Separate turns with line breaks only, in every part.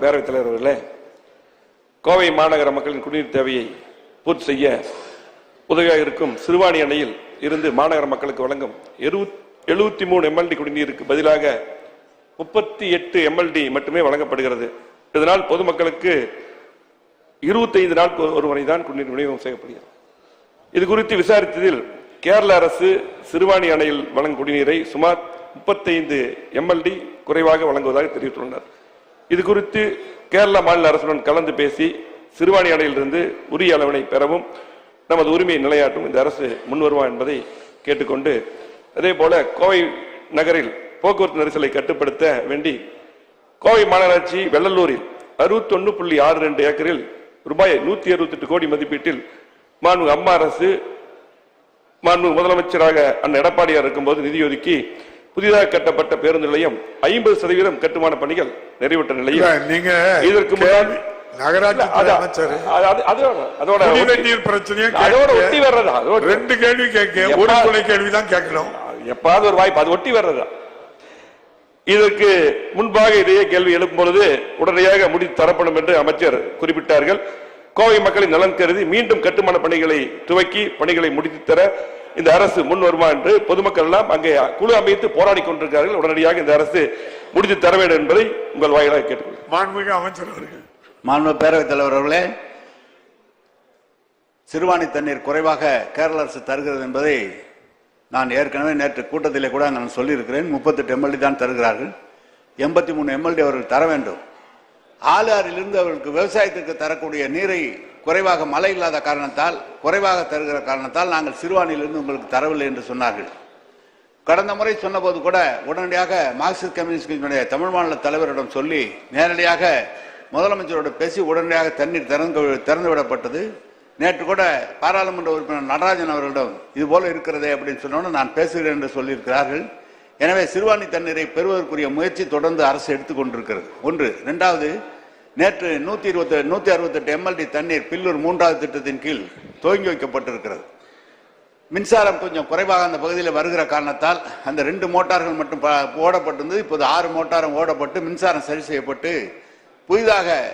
பேரவைத் தலைவர் அவர்களே கோவை மாநகர மக்களின் குடிநீர் தேவையை பூர்த்தி செய்ய உதவியாக இருக்கும் சிறுவாணி அணையில் இருந்து மாநகர மக்களுக்கு வழங்கும் எழுபத்தி மூணு எம்எல்டி குடிநீருக்கு பதிலாக முப்பத்தி எட்டு எம்எல்டி மட்டுமே வழங்கப்படுகிறது. இதனால் பொதுமக்களுக்கு இருபத்தைந்து நாள் ஒரு முறை தான் குடிநீர் விநியோகம் செய்யப்படுகிறது. இது குறித்து விசாரித்ததில் கேரள அரசு சிறுவாணி அணையில் வழங்கும் குடிநீரை சுமார் முப்பத்தைந்து எம்எல்டி குறைவாக வழங்குவதாக தெரிவித்துள்ளனர். இது குறித்து கேரள மாநில அரசுடன் கலந்து பேசி சிறுவாணி அணையிலிருந்து உரிய அளவினை பெறவும் நமது உரிமையை நிலையாட்டும் இந்த அரசு முன்வருமா என்பதை கேட்டுக்கொண்டு அதே போல கோவை நகரில் போக்குவரத்து நெரிசலை கட்டுப்படுத்த வேண்டி கோவை மாநகராட்சி வெள்ளலூரில் அறுபத்தொன்னு புள்ளி ஆறு ரெண்டு ஏக்கரில் ரூபாய் நூத்தி அறுபத்தி எட்டு கோடி மதிப்பீட்டில் மாண்பு அம்மா அரசு மாண்பு முதலமைச்சராக அண்ணன் எடப்பாடியார் இருக்கும்போது நிதி ஒதுக்கி புதிதாக கட்டப்பட்ட பேருந்து நிலையம் ஐம்பது சதவீதம் கட்டுமான பணிகள் நிறைவேற்ற நிலையில்.
நீங்க
இதற்கு முன்னால்
கேள்வி- கேட்க- ரெண்டு கேள்வி ஒரு துணை கேட்கணும்
எப்பாவது ஒரு வாய்ப்பு அது ஒட்டி வர்றதா? இதற்கு முன்பாக இதையே கேள்வி எழுப்பும் பொழுது உடனடியாக முடித்து தரப்படும் என்று அமைச்சர் குறிப்பிட்டார்கள். கோவை மக்களின் நலன் கருதி மீண்டும் கட்டுமான பணிகளை துவக்கி பணிகளை முடித்து தர இந்த அரசு முன் வருமா என்று பொதுமக்கள் எல்லாம் அங்கே குழு அமைத்து போராடி கொண்டிருக்கிறார்கள். உடனடியாக இந்த அரசு முடித்து தர வேண்டும் என்பதை உங்கள் வாயிலாக கேட்டுக்கொள்கிறேன்.
மாண்புமிகு அமைச்சர் அவர்கள்.
மாண்பு பேரவைத் தலைவர் அவர்களே சிறுவாணி தண்ணீர் குறைவாக கேரள அரசு தருகிறது என்பதை நான் ஏற்கனவே நேற்று கூட்டத்திலே கூட நான் சொல்லியிருக்கிறேன். முப்பத்தெட்டு எம்எல்டி தான் தருகிறார்கள். எண்பத்தி மூணு எம்எல்டி அவர்கள் தர வேண்டும். ஆளிலிருந்து அவர்களுக்கு விவசாயத்திற்கு தரக்கூடிய நீரை குறைவாக மழை இல்லாத காரணத்தால் குறைவாக தருகிற காரணத்தால் நாங்கள் சிறுவாணியிலிருந்து உங்களுக்கு தரவில்லை என்று சொன்னார்கள். கடந்த முறை சொன்னபோது கூட உடனடியாக மார்க்சிஸ்ட் கம்யூனிஸ்ட் கட்சியினுடைய தமிழ் மாநில தலைவரிடம் சொல்லி நேரடியாக முதலமைச்சரோடு பேசி உடனடியாக தண்ணீர் திறந்து திறந்து விடப்பட்டது. நேற்று கூட பாராளுமன்ற உறுப்பினர் நடராஜன் அவர்களிடம் இது போல இருக்கிறதே அப்படின்னு சொன்னோன்னு நான் பேசுகிறேன் என்று சொல்லியிருக்கிறார்கள். எனவே சிறுவாணி தண்ணீரை பெறுவதற்குரிய முயற்சி தொடர்ந்து அரசு எடுத்துக்கொண்டிருக்கிறது ஒன்று. இரண்டாவது நேற்று நூத்தி இருபத்தி நூத்தி அறுபத்தெட்டு எம்எல்டி தண்ணீர் பில்லூர் மூன்றாவது திட்டத்தின் கீழ் துவங்கி வைக்கப்பட்டிருக்கிறது. மின்சாரம் கொஞ்சம் குறைவாக அந்த பகுதியில் வருகிற காரணத்தால் அந்த ரெண்டு மோட்டார்கள் மட்டும் ப- ஓடப்பட்டிருந்தது. இப்போது ஆறு மோட்டாரும் ஓடப்பட்டு மின்சாரம் சரி செய்யப்பட்டு புதிதாக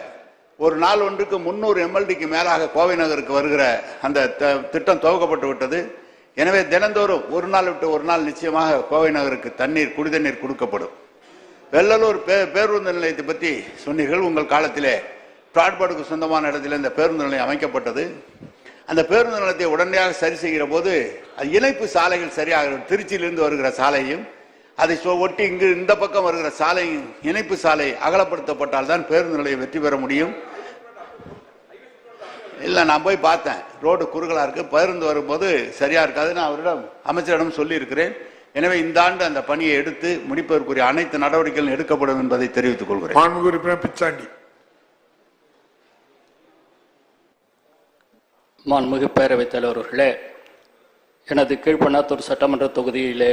ஒரு நாள் ஒன்றுக்கு முன்னூறு எம்எல்டிக்கு மேலாக கோவை நகருக்கு வருகிற அந்த த- திட்டம் துவக்கப்பட்டு விட்டது. எனவே தினந்தோறும் ஒரு நாள் விட்டு ஒரு நாள் நிச்சயமாக கோவை நகருக்கு தண்ணீர் குடிதண்ணீர் கொடுக்கப்படும். வெள்ளலூர் பே பேருந்து நிலையத்தை பற்றி சொன்னீர்கள். உங்கள் காலத்திலே பிராட்பாடுக்கு சொந்தமான இடத்தில் இந்த பேருந்து நிலையம் அமைக்கப்பட்டது. அந்த பேருந்து நிலையத்தை உடனடியாக சரி செய்கிற போது அது இணைப்பு சாலைகள் சரியாக திருச்சியிலிருந்து வருகிற சாலையும் அதை ஒட்டி இங்கு இந்த பக்கம் வருகிற சாலையும் இணைப்பு சாலை அகலப்படுத்தப்பட்டால் தான் பேருந்து நிலையம் வெற்றி பெற முடியும். இல்ல நான் போய் பார்த்தேன். ரோடு குறுகலா இருக்கு. பேருந்து வரும்போது சரியா இருக்காது நான் அவரிடம் அமைச்சரிடம் சொல்லி இருக்கிறேன் எனவே இந்த ஆண்டு அந்த பணியை எடுத்து முடிப்பதற்குரிய அனைத்து நடவடிக்கைகளும் எடுக்கப்படும் என்பதை தெரிவித்துக் கொள்கிறேன்.
மாண்புமிகு உறுப்பினர் பிச்சாண்டி.
மாண்புமிகு பேரவைத் தலைவர்களே எனது கீழ்பண்ணாத்தூர் சட்டமன்ற தொகுதியிலே